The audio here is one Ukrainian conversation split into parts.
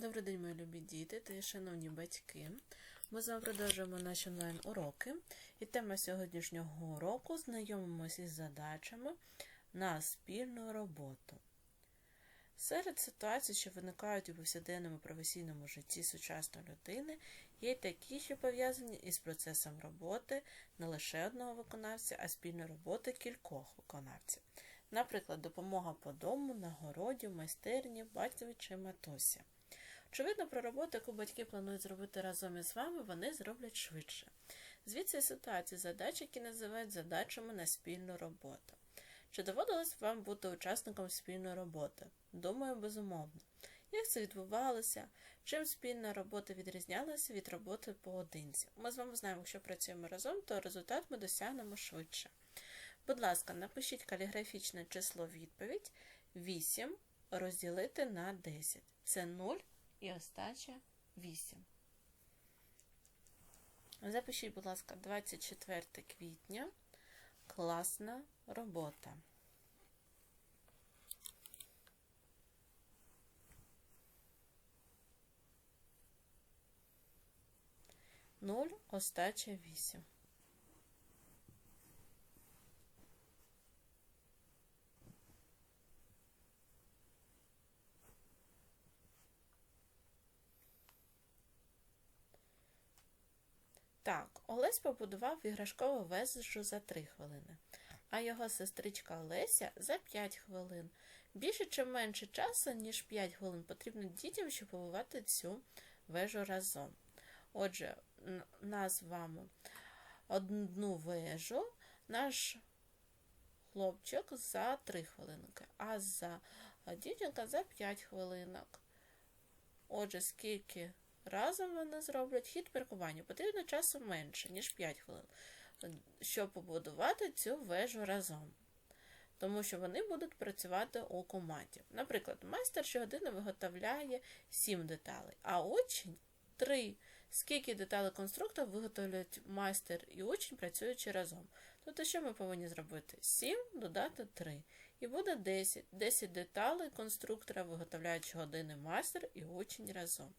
Добрий день, мої любі діти та шановні батьки. Ми з вами продовжуємо наші онлайн-уроки. І тема сьогоднішнього уроку знайомимося із задачами на спільну роботу. Серед ситуацій, що виникають у повсякденному професійному житті сучасної людини, є й такі, що пов'язані із процесом роботи не лише одного виконавця, а спільної роботи кількох виконавців. Наприклад, допомога по дому, на городі, майстерні, батькові чи матусі. Очевидно, про роботу, яку батьки планують зробити разом із вами, вони зроблять швидше. Звідси ситуації задач, які називають задачами на спільну роботу. Чи доводилось вам бути учасником спільної роботи? Думаю, безумовно. Як це відбувалося? Чим спільна робота відрізнялася від роботи поодинці? Ми з вами знаємо, якщо працюємо разом, то результат ми досягнемо швидше. Будь ласка, напишіть каліграфічне число відповідь 8 розділити на 10. Це 0 і остача 8. Запишіть, будь ласка, 24 квітня. Класна робота. Нуль, остача 8. Так, Олесь побудував іграшкову вежу за 3 хвилини, а його сестричка Олеся за 5 хвилин. Більше чи менше часу, ніж 5 хвилин, потрібно дітям, щоб побувати цю вежу разом. Отже, нас з вами одну вежу наш хлопчик за 3 хвилинки, а за дівчинка за 5 хвилинок. Отже, скільки Разом вони зроблять хід паркування. Потрібно часу менше, ніж 5 хвилин, щоб побудувати цю вежу разом. Тому що вони будуть працювати у команді. Наприклад, майстер щогодини виготовляє 7 деталей, а учень 3. Скільки деталей конструктор виготовляють майстер і учень, працюючи разом. Тобто, що ми повинні зробити? 7 додати 3. І буде 10. 10 деталей конструктора виготовляють щогодини майстер і учень разом.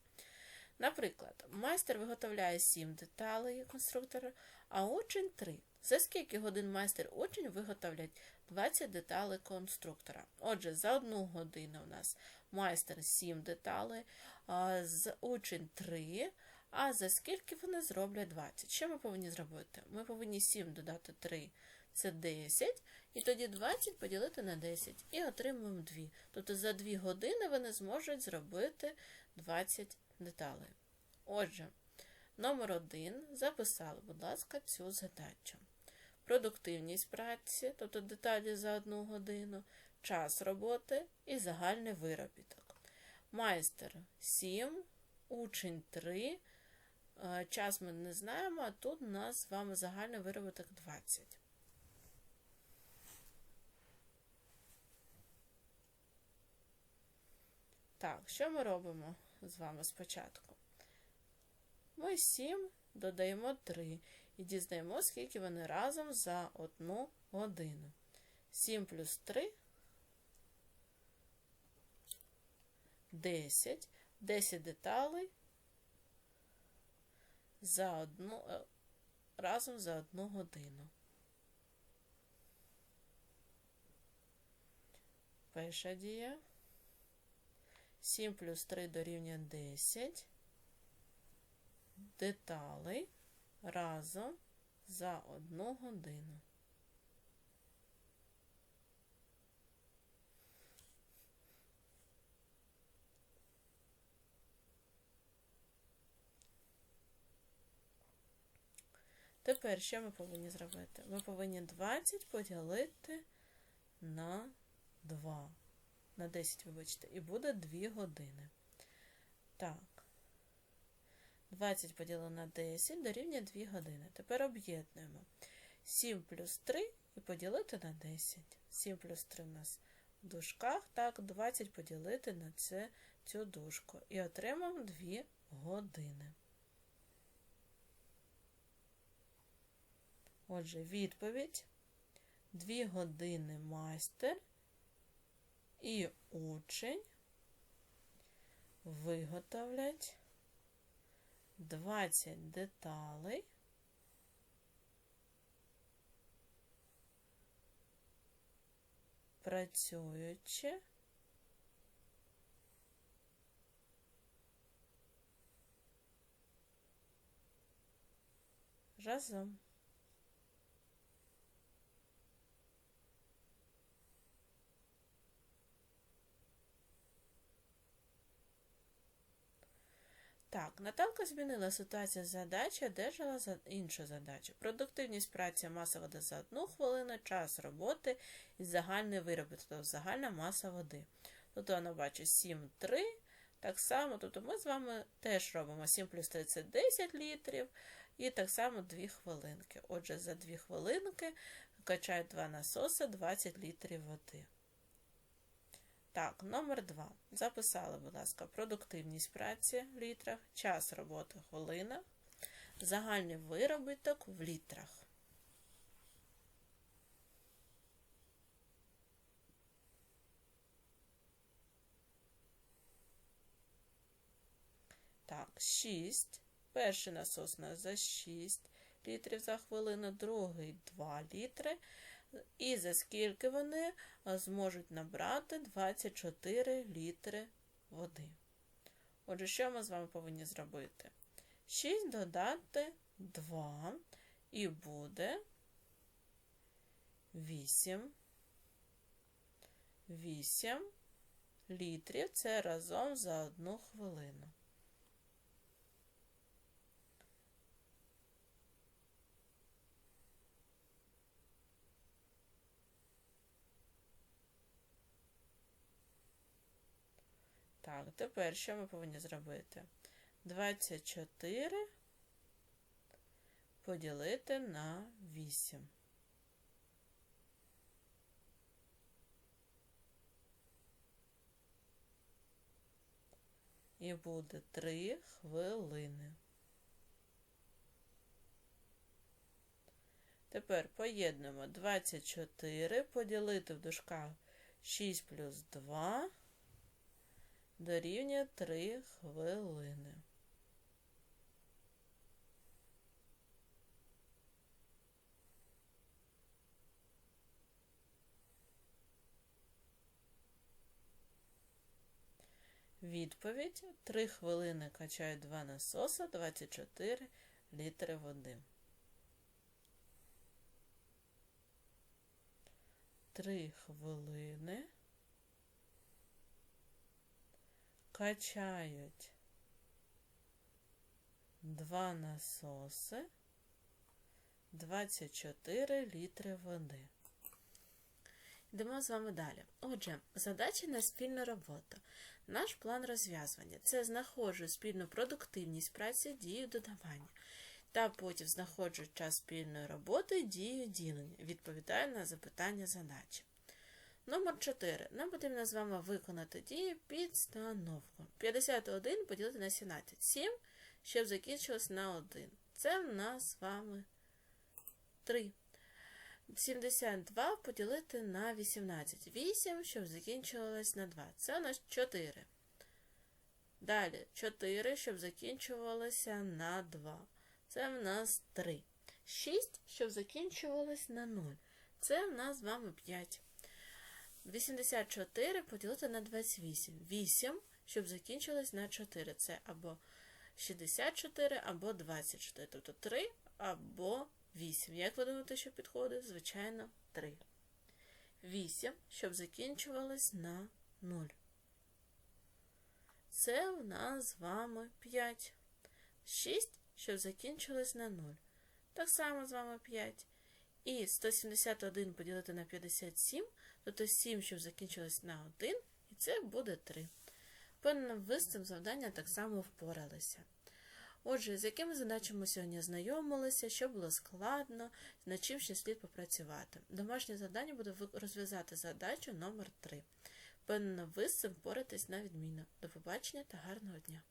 Наприклад, майстер виготовляє 7 деталей конструктора, а учень 3. За скільки годин майстер учень виготовлять 20 деталей конструктора. Отже, за одну годину у нас майстер 7 деталей, з учень 3. А за скільки вони зроблять 20? Що ми повинні зробити? Ми повинні 7 додати 3, це 10, і тоді 20 поділити на 10 і отримуємо 2. Тобто за 2 години вони зможуть зробити 20 деталей. Отже, номер 1 записали, будь ласка, цю задачу. Продуктивність праці, тобто деталі за одну годину, час роботи і загальний виробіток. Майстер 7, учень 3. Е, час ми не знаємо, а тут у нас з вами загальний виробіток 20. Так, що ми робимо з вами спочатку? Ми 7 додаємо 3 і дізнаємо, скільки вони разом за одну годину. 7 плюс 3 10. 10 деталей за одну, е, разом за одну годину. Перша дія. 7 плюс 3 дорівнює 10 деталей разом за одну годину. Тепер що ми повинні зробити? Ми повинні 20 поділити на 2. На 10, вибачте, і буде 2 години. Так, 20 поділено на 10 дорівнює 2 години. Тепер об'єднуємо 7 плюс 3 і поділити на 10. 7 плюс 3 у нас в дужках, так, 20 поділити на це, цю дужку. І отримаємо 2 години. Отже, відповідь. 2 години майстер і учень виготовлять 20 деталей працюючи разом. Так, Наталка змінила ситуацію задачі, одержала за іншу задачу. Продуктивність праці маса води за одну хвилину, час роботи і загальний виробіток, тобто загальна маса води. Тут вона бачить 7, 3. Так само, тобто ми з вами теж робимо 7 плюс 3 це 10 літрів. І так само 2 хвилинки. Отже, за 2 хвилинки качають два насоси 20 літрів води. Так, номер 2. Записали, будь ласка, продуктивність праці в літрах, час роботи в хвилинах, загальний виробіток в літрах. Так, 6. Перший насос у нас за 6 літрів за хвилину, другий 2 літри. І за скільки вони зможуть набрати 24 літри води. Отже, що ми з вами повинні зробити? 6 додати 2 і буде 8. 8 літрів це разом за одну хвилину. Так, тепер що ми повинні зробити? 24 поділити на 8. І буде 3 хвилини. Тепер поєднуємо 24 поділити в дужках 6 плюс 2 дорівнює 3 хвилини. Відповідь 3 хвилини качають 2 насоса 24 літри води. 3 хвилини качають два насоси 24 літри води. Йдемо з вами далі. Отже, задачі на спільну роботу. Наш план розв'язування це знаходжу спільну продуктивність праці, дію додавання. Та потім знаходжу час спільної роботи, дію ділення. Відповідаю на запитання задачі. Номер 4. Нам потрібно з вами виконати дію підстановку. 51 поділити на 17. 7, щоб закінчилось на 1. Це в нас з вами 3. 72 поділити на 18. 8, щоб закінчувалось на 2. Це у нас 4. Далі 4, щоб закінчувалося на 2. Це в нас 3. 6, щоб закінчувалось на 0. Це в нас з вами 5. 84 поділити на 28. 8, щоб закінчилось на 4. Це або 64, або 24. Тобто 3 або 8. Як ви думаєте, що підходить? Звичайно, 3. 8, щоб закінчувалось на 0. Це в нас з вами 5. 6, щоб закінчилось на 0. Так само з вами 5. І 171 поділити на 57, тобто 7, щоб закінчилось на 1, і це буде 3. Певно, ви з цим завданням так само впоралися. Отже, з якими задачами сьогодні знайомилися, що було складно, над чим ще слід попрацювати. Домашнє завдання буде розв'язати задачу номер 3 Певно, ви з цим впоратесь на відміну. До побачення та гарного дня!